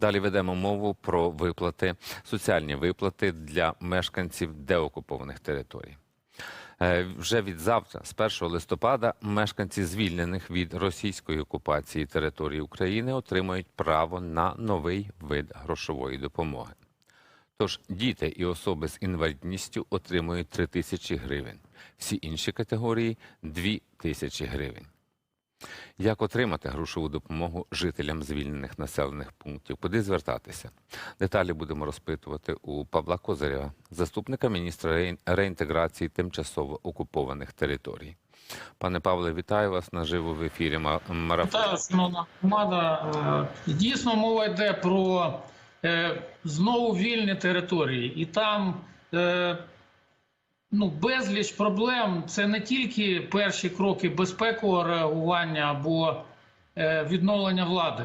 Далі ведемо мову про виплати, соціальні виплати для мешканців деокупованих територій. Е, Вже від завтра, з 1 листопада, мешканці звільнених від російської окупації території України отримають право на новий вид грошової допомоги. Тож діти і особи з інвалідністю отримують 3 тисячі гривень. Всі інші категорії 2 тисячі гривень. Як отримати грошову допомогу жителям звільнених населених пунктів? Куди звертатися? Деталі будемо розпитувати у Павла Козирєва, заступника міністра реінтеграції тимчасово окупованих територій. Пане Павле, вітаю вас наживо в ефірі ма- Вітаю, шановна. Е, Дійсно, мова йде про е, знову вільні території, і там е, ну, безліч проблем. Це не тільки перші кроки безпекового реагування або е, відновлення влади.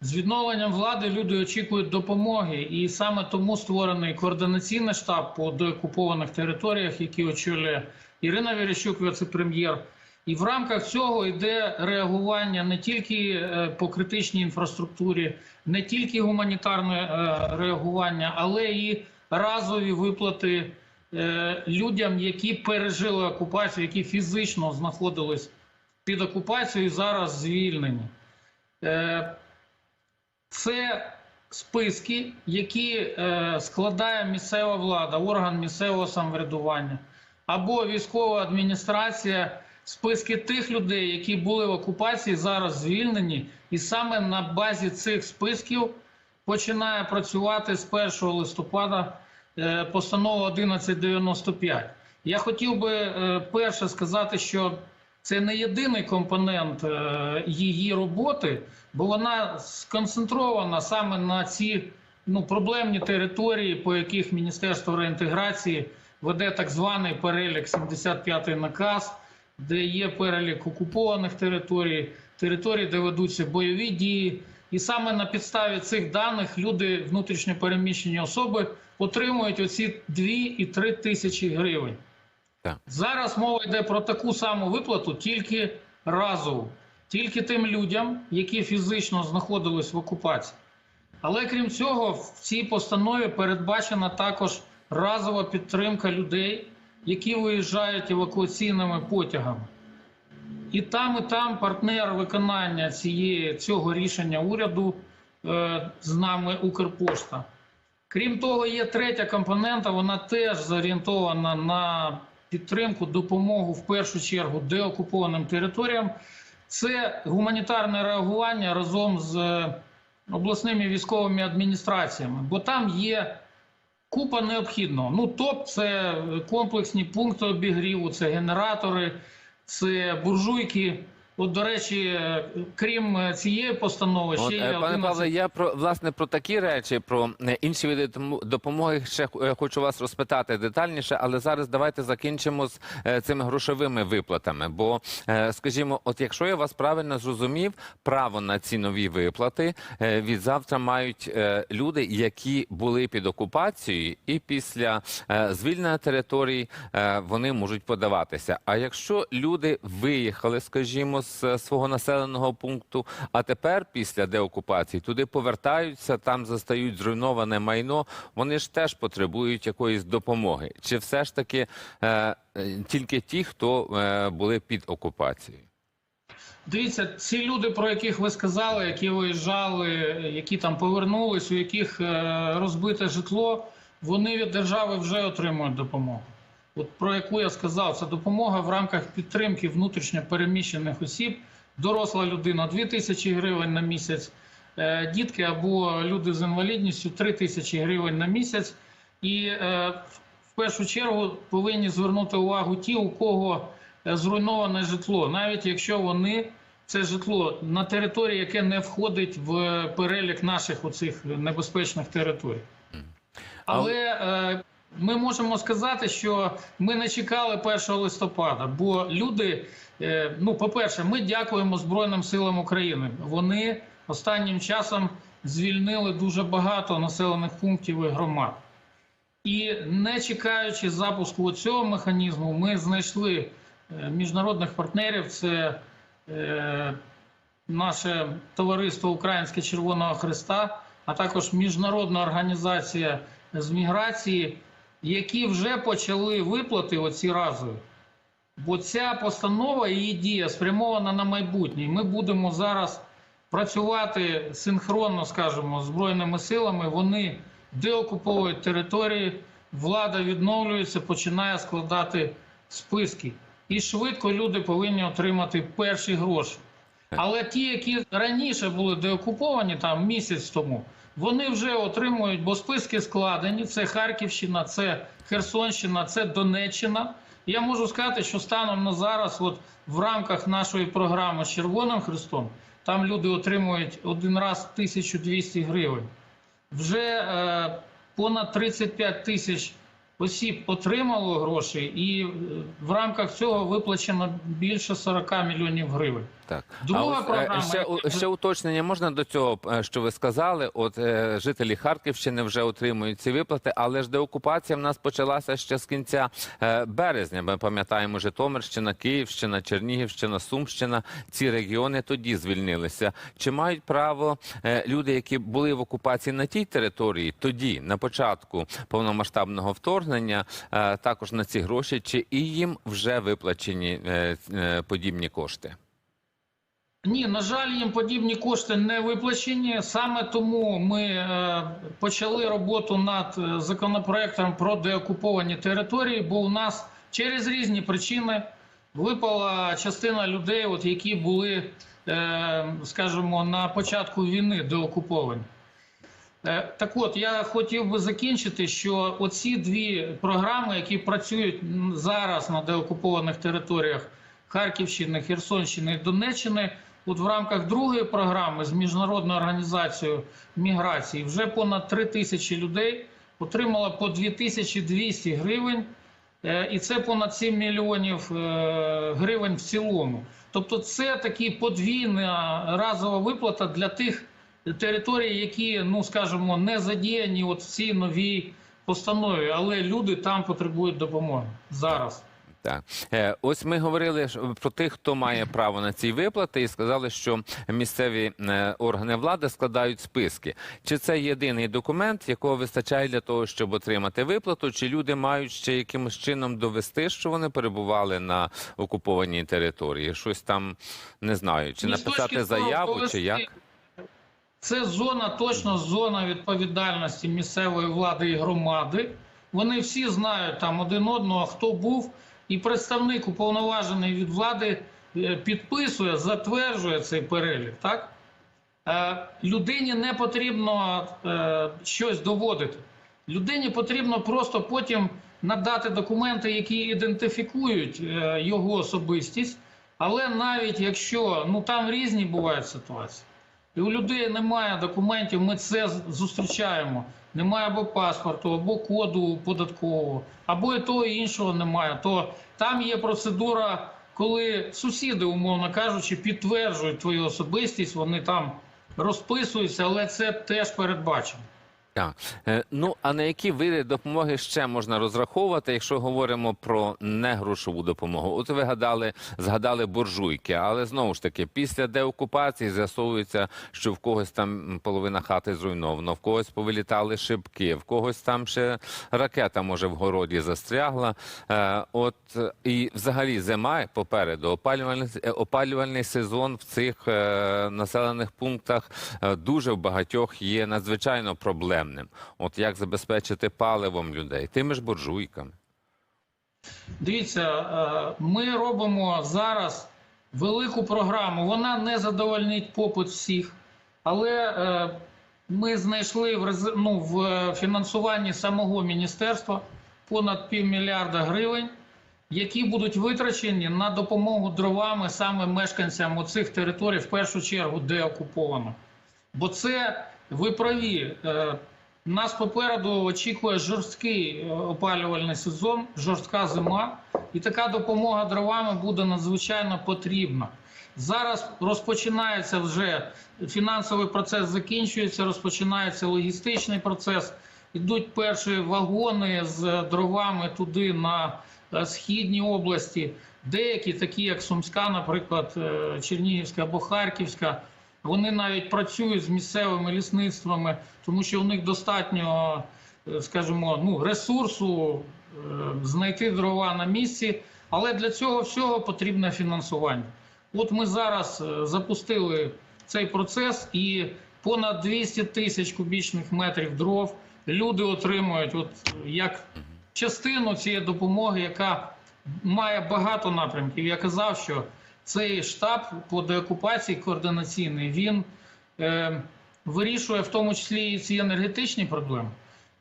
З відновленням влади люди очікують допомоги, і саме тому створений координаційний штаб по деокупованих територіях, який очолює Ірина Верещук, віце-прем'єр. І в рамках цього йде реагування не тільки е, по критичній інфраструктурі, не тільки гуманітарне е, реагування, але і разові виплати людям, які пережили окупацію, які фізично знаходились під окупацією зараз звільнені. Е, Це списки, які е, складає місцева влада, орган місцевого самоврядування або військова адміністрація. Списки тих людей, які були в окупації, зараз звільнені, і саме на базі цих списків починає працювати з 1 листопада е, постанова 1195. Я хотів би е, перше сказати, що це не єдиний компонент е, її роботи, бо вона сконцентрована саме на ці ну, проблемні території, по яких Міністерство реінтеграції веде так званий перелік 75-й наказ, де є перелік окупованих територій, територій, де ведуться бойові дії. І саме на підставі цих даних люди, внутрішньо переміщені особи, отримують оці 2 і 3 тисячі гривень. Так. Зараз мова йде про таку саму виплату, тільки разову, тільки тим людям, які фізично знаходились в окупації. Але крім цього, в цій постанові передбачена також разова підтримка людей, які виїжджають евакуаційними потягами. І там, і там партнер виконання цієї, цього рішення уряду е, з нами Укрпошта. Крім того, є третя компонента, вона теж зорієнтована на підтримку, допомогу в першу чергу деокупованим територіям. Це гуманітарне реагування разом з е, обласними військовими адміністраціями, бо там є купа необхідного. Ну, ТОП це комплексні пункти обігріву, це генератори, це буржуйки. От, до речі, е, крім е, цієї постанови, ще От, є е, пане 11 Павле, я про власне про такі речі, про інші види допомоги ще хочу вас розпитати детальніше, але зараз давайте закінчимо з цими грошовими виплатами. Бо, скажімо, от якщо я вас правильно зрозумів, право на ці нові виплати від завтра мають люди, які були під окупацією, і після звільнення територій е, вони можуть подаватися. А якщо люди виїхали, скажімо, з свого населеного пункту, а тепер після деокупації туди повертаються, там застають зруйноване майно, вони ж теж потребують якоїсь допомоги. Чи все ж таки е, тільки ті, хто е, були під окупацією? Дивіться, ці люди, про яких ви сказали, які виїжджали, які там повернулись, у яких е, розбите житло, вони від держави вже отримують допомогу. От про яку я сказав, це допомога в рамках підтримки внутрішньо переміщених осіб, доросла людина 2 тисячі гривень на місяць, е, дітки або люди з інвалідністю 3 тисячі гривень на місяць. І е, в першу чергу повинні звернути увагу ті, у кого е, зруйноване житло, навіть якщо вони це житло на території, яке не входить в перелік наших оцих небезпечних територій. Але ми можемо сказати, що ми не чекали 1 листопада, бо люди, е, ну, по-перше, ми дякуємо Збройним силам України. Вони останнім часом звільнили дуже багато населених пунктів і громад. І не чекаючи запуску цього механізму, ми знайшли е, міжнародних партнерів. Це е, наше товариство Українське Червоного Христа, а також міжнародна організація з міграції, які вже почали виплати оці разові. Бо ця постанова і її дія спрямована на майбутнє. Ми будемо зараз працювати синхронно, скажімо, з збройними силами. Вони деокуповують території, влада відновлюється, починає складати списки. І швидко люди повинні отримати перші гроші. Але ті, які раніше були деокуповані, там місяць тому, вони вже отримують, бо списки складені. Це Харківщина, це Херсонщина, це Донеччина. Я можу сказати, що станом на зараз, от в рамках нашої програми з Червоним Христом, там люди отримують один раз 1200 гривень. Вже е, понад 35 тисяч осіб отримало гроші, і е, в рамках цього виплачено більше 40 мільйонів гривень. Так. Друга а е, програма, ще, яка- ще уточнення можна до цього, е, що ви сказали. От е, жителі Харківщини вже отримують ці виплати, але ж деокупація в нас почалася ще з кінця березня. Ми пам'ятаємо Житомирщина, Київщина, Чернігівщина, Сумщина. Ці регіони тоді звільнилися. Чи мають право люди, які були в окупації на тій території, тоді на початку повномасштабного вторгнення, також на ці гроші, чи і їм вже виплачені подібні кошти? Ні, на жаль, їм подібні кошти не виплачені. Саме тому ми е, почали роботу над е, законопроектом про деокуповані території, бо у нас через різні причини випала частина людей, от які були, е, скажімо, на початку війни деокуповані. Так от, я хотів би закінчити, що оці дві програми, які працюють зараз на деокупованих територіях Харківщини, Херсонщини і Донеччини, от в рамках другої програми з міжнародною організацією міграції вже понад 3 тисячі людей отримало по 2200 гривень, е, і це понад 7 мільйонів е, гривень в цілому. Тобто, це такі подвійна разова виплата для тих територій, які, ну скажімо, не задіяні от в цій новій постанові, але люди там потребують допомоги зараз. Так, Е, ось ми говорили про тих, хто має право на ці виплати, і сказали, що місцеві е, органи влади складають списки. Чи це єдиний документ, якого вистачає для того, щоб отримати виплату? Чи люди мають ще якимось чином довести, що вони перебували на окупованій території? Щось там не знаю, чи написати заяву, чи як? Це зона, точно зона відповідальності місцевої влади і громади. Вони всі знають там один одного, хто був, і представник уповноважений від влади е, підписує, затверджує цей перелік. Так? Е, Людині не потрібно е, щось доводити. Людині потрібно просто потім надати документи, які ідентифікують його особистість. Але навіть якщо ну там різні бувають ситуації, і у людей немає документів, ми це зустрічаємо. Немає або паспорту, або коду податкового, або і того і іншого немає. То там є процедура, коли сусіди, умовно кажучи, підтверджують твою особистість, вони там розписуються, але це теж передбачено. Так. Е, Ну а на які види допомоги ще можна розраховувати, якщо говоримо про негрошову допомогу? От ви гадали, згадали буржуйки, але знову ж таки, після деокупації з'ясовується, що в когось там половина хати зруйнована, в когось повилітали шибки, в когось там ще ракета може в городі застрягла. Е, От і взагалі зима попереду опалювальний, е, опалювальний сезон в цих населених пунктах дуже в багатьох є надзвичайно проблемним. От як забезпечити паливом людей, тими ж буржуйками. Дивіться, е, ми робимо зараз велику програму. Вона не задовольнить попит всіх, але е, ми знайшли в ну, в фінансуванні самого міністерства понад півмільярда гривень, які будуть витрачені на допомогу дровами саме мешканцям оцих територій, в першу чергу, де окуповано. Бо це ви праві. Нас попереду очікує жорсткий е, опалювальний сезон, жорстка зима, і така допомога дровами буде надзвичайно потрібна. Зараз розпочинається вже фінансовий процес, закінчується, розпочинається логістичний процес. Ідуть перші вагони з дровами туди на е, східні області. Деякі, такі як Сумська, наприклад, е, Чернігівська або Харківська, Вони навіть працюють з місцевими лісництвами, тому що у них достатньо, е, скажімо, ну, ресурсу е, знайти дрова на місці, але для цього всього потрібне фінансування. От ми зараз е, запустили цей процес і понад 200 тисяч кубічних метрів дров люди отримують от як частину цієї допомоги, яка має багато напрямків. Я казав, що цей штаб по деокупації координаційний він е, вирішує в тому числі і ці енергетичні проблеми,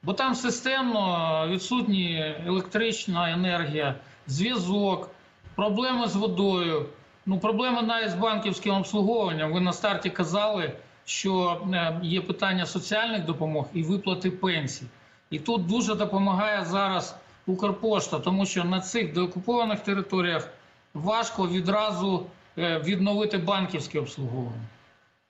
бо там системно відсутні електрична енергія, зв'язок, проблеми з водою. Ну, проблеми навіть з банківським обслуговуванням. Ви на старті казали, що е, є питання соціальних допомог і виплати пенсій. І тут дуже допомагає зараз Укрпошта, тому що на цих деокупованих територіях важко відразу е, відновити банківське обслуговування.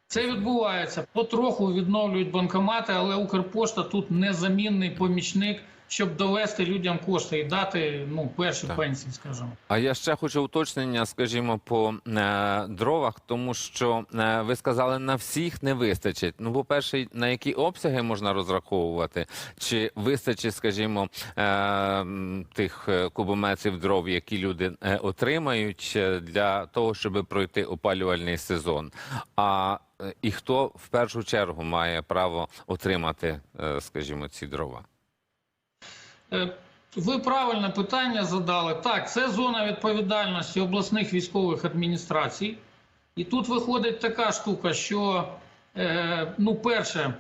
Це відбувається. Потроху відновлюють банкомати, але Укрпошта тут незамінний помічник, щоб довести людям кошти і дати ну, перші Так. пенсії, скажімо. А я ще хочу уточнення, скажімо, по е, дровах, тому що е, ви сказали, на всіх не вистачить. Ну, по-перше, на які обсяги можна розраховувати? Чи вистачить, скажімо, е, тих е, кубометрів дров, які люди е, отримають е, для того, щоб пройти опалювальний сезон? А е, і хто в першу чергу має право отримати, скажімо, ці дрова? Е, Ви правильне питання задали. Так, це зона відповідальності обласних військових адміністрацій. І тут виходить така штука, що, е, ну, перше,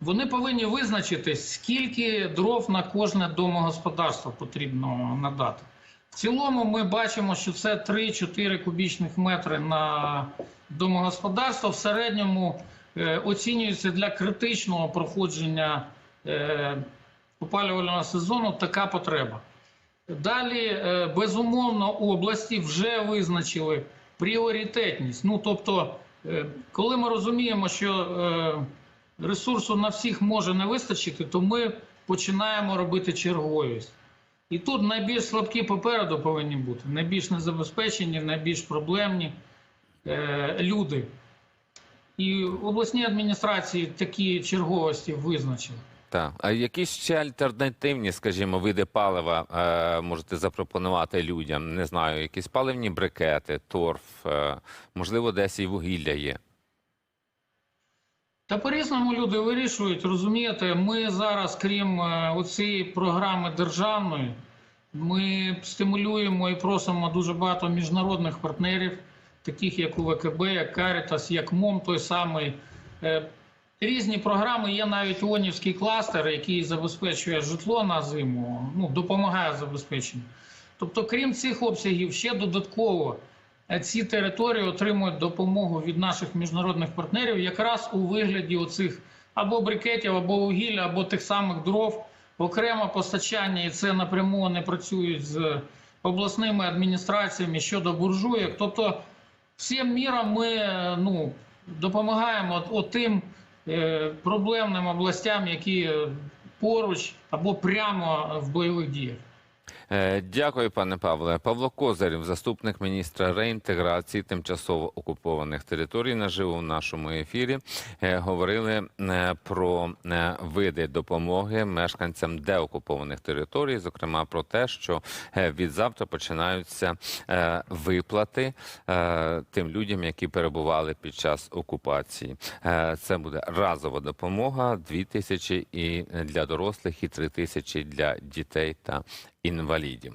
вони повинні визначити, скільки дров на кожне домогосподарство потрібно надати. В цілому ми бачимо, що це 3-4 кубічних метри на домогосподарство. В середньому е, оцінюється для критичного проходження опалювального сезону така потреба. Далі, е, безумовно, області вже визначили пріоритетність. Ну, тобто, е, коли ми розуміємо, що е, ресурсу на всіх може не вистачити, то ми починаємо робити черговість. І тут найбільш слабкі попереду повинні бути, найбільш незабезпечені, найбільш проблемні люди. І обласні адміністрації такі черговості визначили. Так, а які ще альтернативні, скажімо, види палива е, можете запропонувати людям? Не знаю, якісь паливні брикети, торф, е, можливо, десь і вугілля є. Та по-різному люди вирішують, розумієте, ми зараз, крім е, оцієї програми державної, ми стимулюємо і просимо дуже багато міжнародних партнерів, таких як УВКБ, як Caritas, як МОМ, той самий. Різні програми є навіть ООНівський кластер, який забезпечує житло на зиму, ну, допомагає забезпеченню. Тобто, крім цих обсягів, ще додатково е, ці території отримують допомогу від наших міжнародних партнерів якраз у вигляді оцих або брикетів, або вугілля, або тих самих дров, окремо постачання, і це напряму вони працюють з обласними адміністраціями щодо буржуєк. Тобто, всім міром ми е, ну, допомагаємо от, от тим проблемним областям, які е, поруч або прямо в бойових діях. Е, Дякую, пане Павле. Павло Козирів, заступник міністра реінтеграції тимчасово окупованих територій, наживо в нашому ефірі. Е, Говорили е, про види допомоги мешканцям деокупованих територій, зокрема про те, що від завтра починаються виплати тим людям, які перебували під час окупації. Це буде разова допомога 2 тисячі і для дорослих, і 3 тисячі для дітей та інвалідів инвалиде.